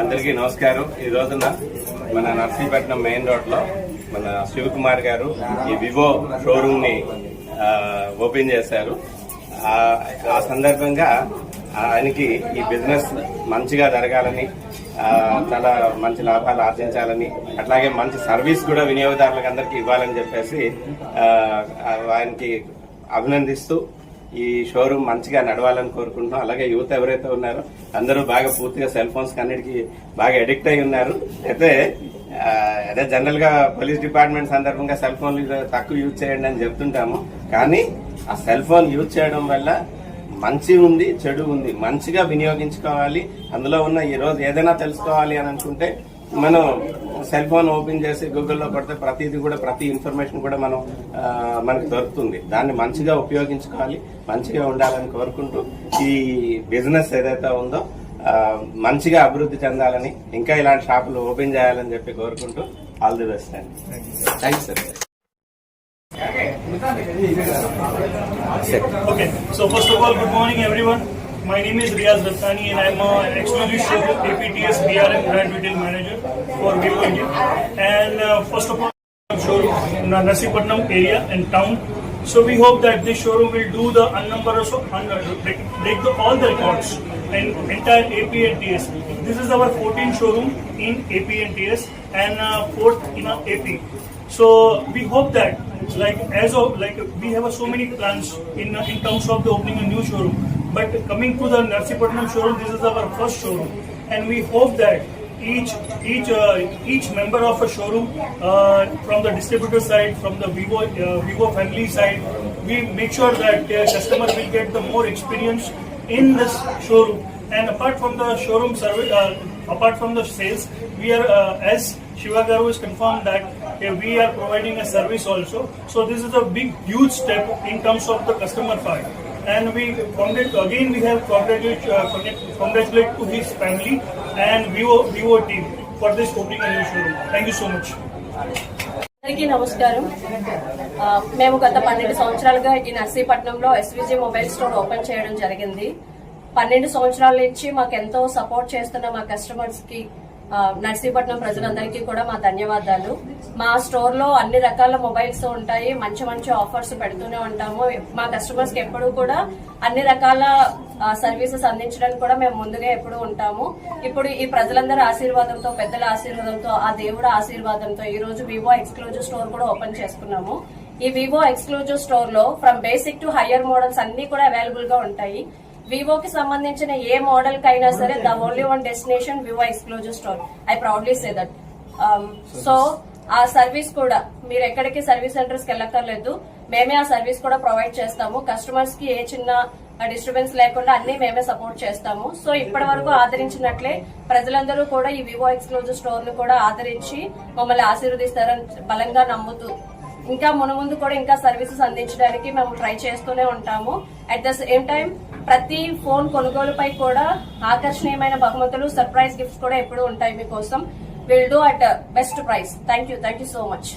అందరికీ నమస్కారం. ఈ రోజున మన నర్సీపట్నం మెయిన్ రోడ్లో మన శివకుమార్ గారు ఈ వివో షోరూమ్ని ఓపెన్ చేశారు. ఆ సందర్భంగా ఆయనకి ఈ బిజినెస్ మంచిగా జరగాలని చాలా మంచి లాభాలు ఆర్జించాలని అట్లాగే మంచి సర్వీస్ కూడా వినియోగదారులకు అందరికీ ఇవ్వాలని చెప్పేసి ఆయనకి అభినందిస్తూ ఈ షోరూమ్ మంచిగా నడవాలని కోరుకుంటున్నాం. అలాగే యూత్ ఎవరైతే ఉన్నారో అందరూ బాగా పూర్తిగా సెల్ ఫోన్స్ అన్నిటికీ బాగా అడిక్ట్ అయి ఉన్నారు. అయితే అదే జనరల్గా పోలీస్ డిపార్ట్మెంట్ సందర్భంగా సెల్ ఫోన్ తక్కువ యూజ్ చేయండి అని చెప్తుంటాము. కానీ ఆ సెల్ ఫోన్ యూజ్ చేయడం వల్ల మంచి ఉంది చెడు ఉంది. మంచిగా వినియోగించుకోవాలి. అందులో ఉన్న ఈ రోజు ఏదైనా తెలుసుకోవాలి అని అనుకుంటే మనం సెల్ ఫోన్ ఓపెన్ చేసి గూగుల్లో కొడితే ప్రతిదీ కూడా ప్రతి ఇన్ఫర్మేషన్ కూడా మనం మనకు దొరుకుతుంది. దాన్ని మంచిగా ఉపయోగించుకోవాలి మంచిగా ఉండాలని కోరుకుంటూ ఈ బిజినెస్ ఏదైతే ఉందో మంచిగా అభివృద్ధి చెందాలని ఇంకా ఇలాంటి షాపులు ఓపెన్ చేయాలని చెప్పి కోరుకుంటూ ఆల్ ది బెస్ట్ అండి. Thanks sir Okay, so first of all, good morning everyone. My name is Riaz Dattani and I'm an exclusive showroom APTS BRM Brand Retail Manager for Vivo India. And uh, first of all, showroom in Nasipatnam area and town. So we hope that this showroom will do the unnumber of un- break, break the, all the records in entire AP and TS. This is our 14th showroom in AP and TS and uh, fourth in AP. So we hope that like as of like we have uh, so many plans in uh, in terms of the opening a new showroom. But coming to the Narsipatnam showroom, this is our first showroom, and we hope that each each uh, each member of a showroom uh, from the distributor side, from the Vivo uh, Vivo family side, we make sure that the customer will get the more experience in this showroom. And apart from the showroom service, uh, apart from the sales, we are uh, as Shiva Garu is confirmed that uh, we are providing a service also. So this is a big, huge step in terms of the customer part. And we congrat- again we have congratulate, uh, congratulate to his family and Vivo Vivo team for this opening a new showroom. Thank you so much. అందరికీ నమస్కారం మేము గత పన్నెండు సంవత్సరాలుగా ఈ నర్సీపట్నంలో SVG mobile store open చేయడం జరిగింది పన్నెండు సంవత్సరాల నుంచి మాకు ఎంతో సపోర్ట్ చేస్తున్న మా కస్టమర్స్కి నర్సీపట్నం ప్రజలందరికీ కూడా మా ధన్యవాదాలు. మా స్టోర్లో అన్ని రకాల మొబైల్స్ ఉంటాయి. మంచి మంచి ఆఫర్స్ పెడుతూనే ఉంటాము. మా కస్టమర్స్కి ఎప్పుడూ కూడా అన్ని రకాల సర్వీసెస్ అందించడానికి కూడా మేము ముందుగా ఎప్పుడు ఉంటాము. ఇప్పుడు ఈ ప్రజలందరి ఆశీర్వాదంతో పెద్దల ఆశీర్వాదంతో ఆ దేవుడు ఆశీర్వాదంతో ఈ రోజు వివో ఎక్స్క్లూజివ్ స్టోర్ కూడా ఓపెన్ చేసుకున్నాము. ఈ వివో ఎక్స్క్లూజివ్ స్టోర్లో from basic to higher models అన్ని కూడా అవైలబుల్గా ఉంటాయి. వివోకి సంబంధించిన ఏ మోడల్ కైనా సరే the only one destination vivo exclusive store I proudly say that so ఆ సర్వీస్ కూడా మీరు ఎక్కడికి సర్వీస్ సెంటర్స్కి వెళ్ళక్కర్లేదు. మేమే ఆ సర్వీస్ కూడా ప్రొవైడ్ చేస్తాము. కస్టమర్స్కి ఏ చిన్న డిస్టర్బెన్స్ లేకుండా అన్ని మేమే సపోర్ట్ చేస్తాము. సో ఇప్పటి వరకు ఆదరించినట్లే ప్రజలందరూ కూడా ఈ వివో ఎక్స్క్లూజివ్ స్టోర్ను కూడా ఆదరించి మమ్మల్ని ఆశీర్వదిస్తారని బలంగా నమ్ముతూ ఇంకా మునుముందు కూడా ఇంకా సర్వీసెస్ అందించడానికి మేము ట్రై చేస్తూనే ఉంటాము. అట్ ద సేమ్ టైం ప్రతి ఫోన్ కొనుగోలుపై కూడా ఆకర్షణీయమైన బహుమతులు సర్ప్రైజ్ గిఫ్ట్స్ కూడా ఎప్పుడూ ఉంటాయి మీకోసం. Will do at best price thank you thank you so much